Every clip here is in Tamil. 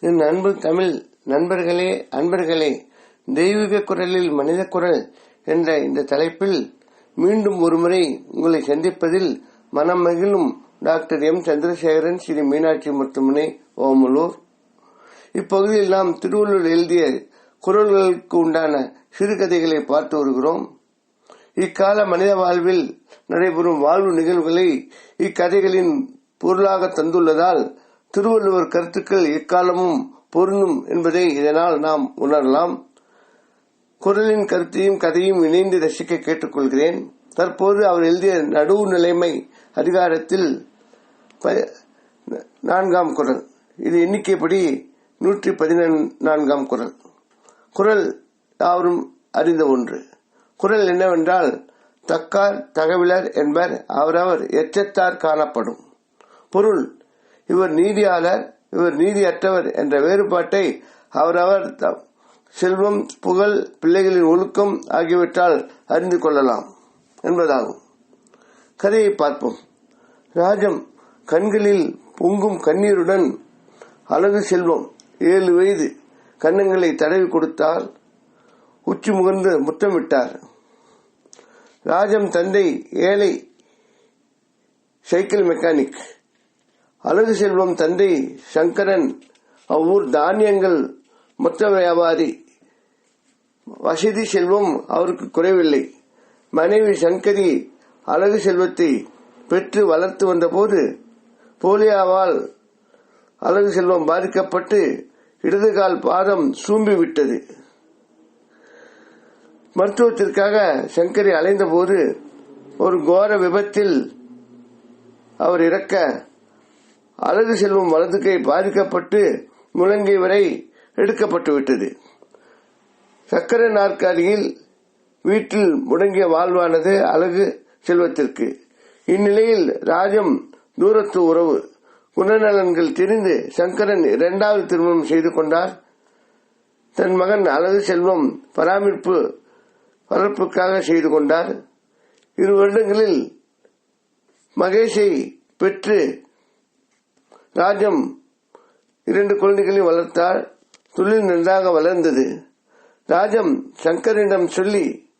என் அன்பு தமிழ். நண்பர்களே அன்பர்களே தெய்வீக குரலில் மனித குரல் என்ற இந்த தலைப்பில் மீண்டும் ஒருமுறை உங்களை சந்திப்பதில் மனம் மகிழும் டாக்டர் எம். சந்திரசேகரன் ஸ்ரீ மீனாட்சி முத்துமனை ஓமலூர். இப்பகுதியில் நாம் திருவள்ளுவர் எழுதிய குரல்களுக்கு உண்டான சிறுகதைகளை பார்த்து வருகிறோம். இக்கால மனித வாழ்வில் நடைபெறும் வாழ்வு நிகழ்வுகளை இக்கதைகளின் பொருளாக தந்துள்ளதால் திருவள்ளுவர் கருத்துக்கள் எக்காலமும் பொருந்தும் என்பதை இதனால் நாம் உணரலாம். குரலின் கருத்தையும் கதையும் இணைந்து ரசிக்க கேட்டுக்கொள்கிறேன். தற்போது அவர் எழுதிய நடுவு நிலைமை அதிகாரத்தில் நான்காம் குரல். இது எண்ணிக்கைப்படி நூற்றி பதினான்காம் குரல். குரல் யாவரும் அறிந்த ஒன்று. குரல் என்னவென்றால் தக்கார் தகவலர் என்பர் அவரவர் எச்சத்தார் காணப்படும். பொருள் இவர் நீதியாளர் இவர் நீதியற்றவர் என்ற வேறுபாட்டை அவரவர் செல்வம் புகழ் பிள்ளைகளின் ஒழுக்கம் ஆகியவற்றால் அறிந்து கொள்ளலாம் என்பதாகும். கதையை பார்ப்போம். ராஜம் கண்களில் பொங்கும் கண்ணீருடன் அழகு செல்வம் ஏழு வயது கன்னங்களை தடவி கொடுத்தால் உச்சி முகர்ந்து முத்தமிட்டார் ராஜம் தந்தை ஏழை சைக்கிள் மெக்கானிக். அழகு செல்வம் தந்தை சங்கரன் அவ்வூர் தானியங்கள் மொத்த வியாபாரி. வசதி செல்வம் அவருக்கு குறைவில்லை. மனைவி சங்கரி அழகு செல்வத்தை பெற்று வளர்த்து வந்தபோது போலியாவால் அழகு செல்வம் பாதிக்கப்பட்டு இடதுகால் பாதம் சூம்பி விட்டது மருத்துவத்திற்காக சங்கரி அலைந்தபோது ஒரு கோர விபத்தில் அவர் இறக்க அழகு செல்வம் வலது கை பாதிக்கப்பட்டு முழங்கை வரை எடுக்கப்பட்டுவிட்டது சக்கரை சக்கர நாற்காலியில் வீட்டில் முடங்கிய வாழ்வானது அழகு செல்வத்திற்கு. இந்நிலையில் ராஜம் தூரத்து உறவு. குணநலன்கள் தெரிந்து சங்கரன் இரண்டாவது திருமணம் செய்து கொண்டார். தன் மகன் அழகு செல்வம் பராமரிப்பு வளர்ப்புக்காக செய்து கொண்டார். இரு வருடங்களில் மகேஷை பெற்று ராஜம் இரண்டு குழந்தைகளை வளர்த்தால் தொழில் நன்றாக வளர்ந்தது. ராஜம் சங்கரிடம் சொல்லி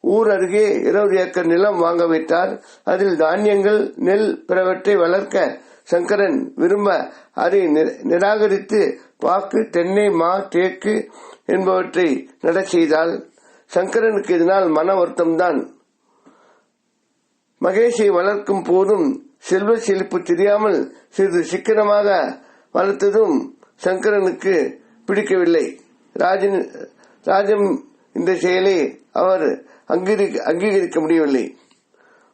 ஊர் அருகே இருபது ஏக்கர் நிலம் வாங்க வைத்தார். அதில் தானியங்கள் நெல் பிறவற்றை வளர்க்க சங்கரன் விரும்ப அதை நி- நிராகரித்து பாக்கு தென்னை மா தேக்கு என்பவற்றை நட செய்தால் சங்கரனுக்கு இதனால் மன வருத்தம்தான். மகேஷை வளர்க்கும் போதும் செல்வ செழிப்பு தெரியாமல் சிறிது சிக்கனமாக வளர்த்ததும் சங்கரனுக்கு பிடிக்கவில்லை. ராஜன் ராஜம் இந்த செயலை அவர் அங்கீகரி- அங்கீகரிக்க முடியவில்லை.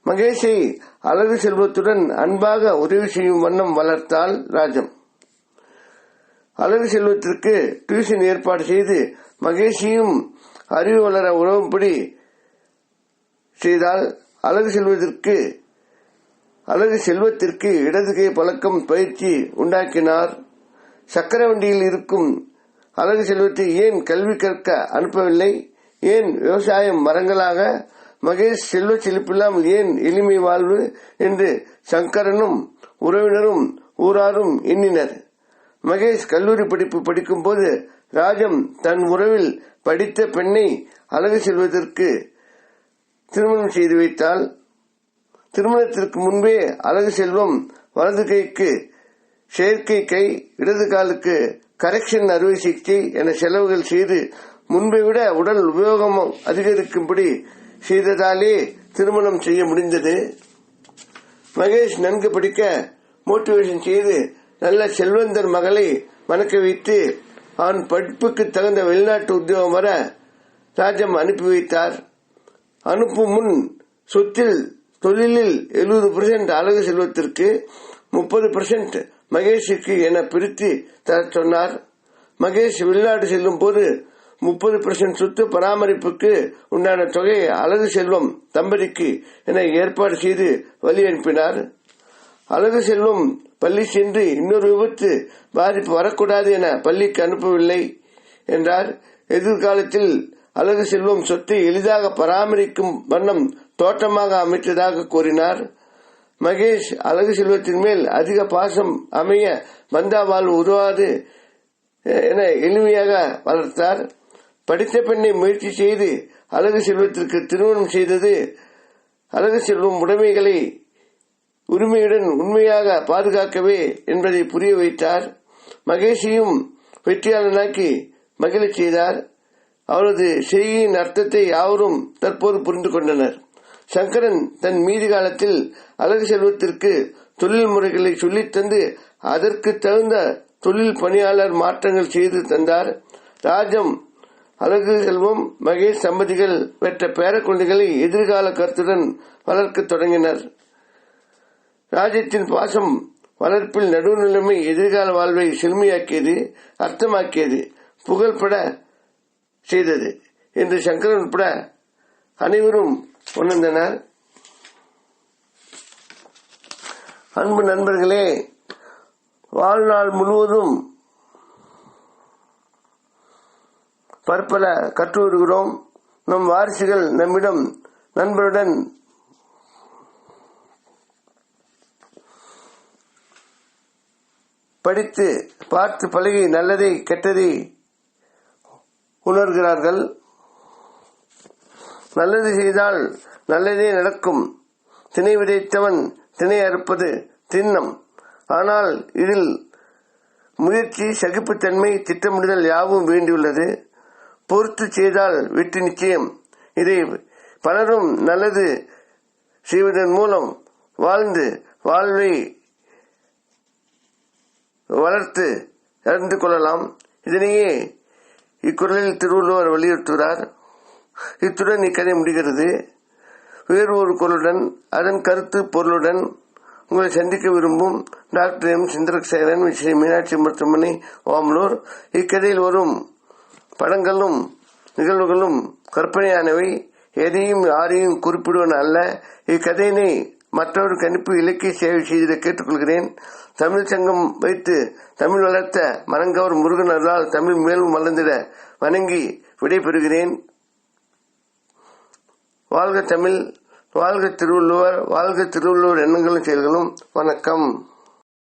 மகேஷை அழகு செல்வத்துடன் அன்பாக உதவி செய்யும் வண்ணம் வளர்த்தால் ராஜம். அழகு செல்வத்திற்கு டியூஷன் ஏற்பாடு செய்து மகேஷையும் அறிவு வளர உறவும்படி செய்தால் அழகு செல்வதற்கு அழகு செல்வத்திற்கு இடதுகை பழக்கம் பயிற்சி உண்டாக்கினார். சக்கரவண்டியில் இருக்கும் அழகு செல்வத்தை ஏன் கல்வி கற்க அனுப்பவில்லை? ஏன் விவசாயம் மரங்களாக? மகேஷ் செல்வ செழிப்பில்லாமல் ஏன் எளிமை வாழ்வு என்று சங்கரனும் உறவினரும் ஊராரும் எண்ணினர்? மகேஷ் கல்லூரி படிப்பு படிக்கும் போது ராஜம் தன் உறவில் படித்த பெண்ணை அழகு செல்வதற்கு திருமணம் செய்து வைத்தால் திருமணத்திற்கு முன்பே அழகு செல்வம் வலது கைக்கு செயற்கை கை இடது காலுக்கு கரெக்ஷன் அறுவை சிகிச்சை என செலவுகள் செய்து முன்பை விட உடல் உபயோகம் அதிகரிக்கும்படி செய்ததாலே திருமணம் செய்ய முடிந்தது. மகேஷ் நன்கு படிக்க மோட்டிவேஷன் செய்து நல்ல செல்வந்தர் மகளை மணக்க வைத்து அவன் படிப்புக்கு தகுந்த வெளிநாட்டு உத்தியோகம் வர ராஜம் அனுப்பி வைத்தார். அனுப்பும் முன் சொத்தில் தொழிலில் எழுபது பெர்சென்ட் அழகு செல்வத்திற்கு முப்பது பெர்சென்ட் மகேஷுக்கு என பிரித்து தர சொன்னார். மகேஷ் வெளிநாடு செல்லும் போது முப்பது பெர்சென்ட் சொத்து பராமரிப்புக்கு உண்டான தொகையை அழகு செல்வம் தம்பதிக்கு என ஏற்பாடு செய்து வழி அனுப்பினார். அழகு செல்வம் பள்ளி சென்று இன்னொரு விபத்து பாதிப்பு வரக்கூடாது என பள்ளிக்கு அனுப்பவில்லை என்றார். எதிர்காலத்தில் அழகு செல்வம் சொத்தை எளிதாக பராமரிக்கும் வண்ணம் தோட்டமாக அமைத்ததாக கூறினார். மகேஷ் அழகு செல்வத்தின் மேல் அதிக பாசம் அமைய மந்தா வாழ்வு உருவாது என எளிமையாக வளர்த்தார். படித்த பெண்ணை முயற்சி செய்து அழகு செல்வத்திற்கு திருமணம் செய்தது அழகு செல்வம் உடைமைகளை உரிமையுடன் உண்மையாக பாதுகாக்கவே என்பதை புரிய வைத்தார். மகேஷையும் வெற்றியாளனாக்கி மகிழச் செய்தார். அவரது செய்தியின் அர்த்தத்தை யாவரும் தற்போது புரிந்து கொண்டனர். சங்கரன் தன் மீதி காலத்தில் அழகு செல்வத்திற்கு தொழில் முறைகளை சொல்லித் தந்து அதற்கு தகுந்த தொழில் பணியாளர் மாற்றங்கள் செய்து தந்தார். ராஜம் அழகு செல்வம் மகேஷ் சம்பதிகள் பெற்ற பேரக்குழந்தைகளை எதிர்கால கருத்துடன் வளர்க்கத் தொடங்கினர். ராஜ்யத்தின் பாசம் வளர்ப்பில் நடுநிலைமை எதிர்கால வாழ்வை செழுமையாக்கியது அர்த்தமாக்கியது புகழ்பட செய்தது என்று சங்கரன் உட்பட அனைவரும் உணர்ந்தனர். அன்பு நண்பர்களே வாழ்நாள் முழுவதும் பற்பல கற்று வருகிறோம் நம் வாரிசுகள் நம்மிடம் நண்பருடன் படித்து பார்த்து பழகி நல்லதை கெட்டதை உணர்கிறார்கள். நல்லது செய்தால் நல்லதே நடக்கும். திணை விதைத்தவன் திணை அறுப்பது திண்ணம். ஆனால் இதில் முயற்சி சகிப்புத்தன்மை திட்டமிடுதல் யாவும் வேண்டியுள்ளது. பொறுத்து செய்தால் வெற்றி நிச்சயம். இதை பலரும் நல்லது செய்வதன் மூலம் வாழ்ந்து வாழ்வை வளர்த்து அறிந்து கொள்ளலாம். இதனையே இக்குறளில் திருவள்ளுவர் வலியுறுத்துகிறார். இத்துடன் இக்கதை முடிகிறது. வேறு ஒரு குரலுடன் அதன் கருத்து பொருளுடன் உங்களை சந்திக்க விரும்பும் டாக்டர் எம். சுந்தரசேகரன் ஸ்ரீ மீனாட்சி மருத்துவமனை ஓமலூர். இக்கதையில் வரும் படங்களும் நிகழ்வுகளும் கற்பனையானவை. எதையும் யாரையும் குறிப்பிடுவன அல்ல. இக்கதையினை மற்றவருக்கு அனுப்பி இலக்கிய சேவை செய்திட கேட்டுக்கொள்கிறேன். தமிழ் சங்கம் வைத்து தமிழ் வளர்த்த மரங்கவர் முருகன் அருளால் தமிழ் மேலும் வளர்ந்திட வணங்கி விடைபெறுகிறேன். வாழ்க தமிழ் வாழ்க திருவள்ளுவர் வாழ்க திருவள்ளுவர் எண்ணங்களும் செயல்களும் வணக்கம்.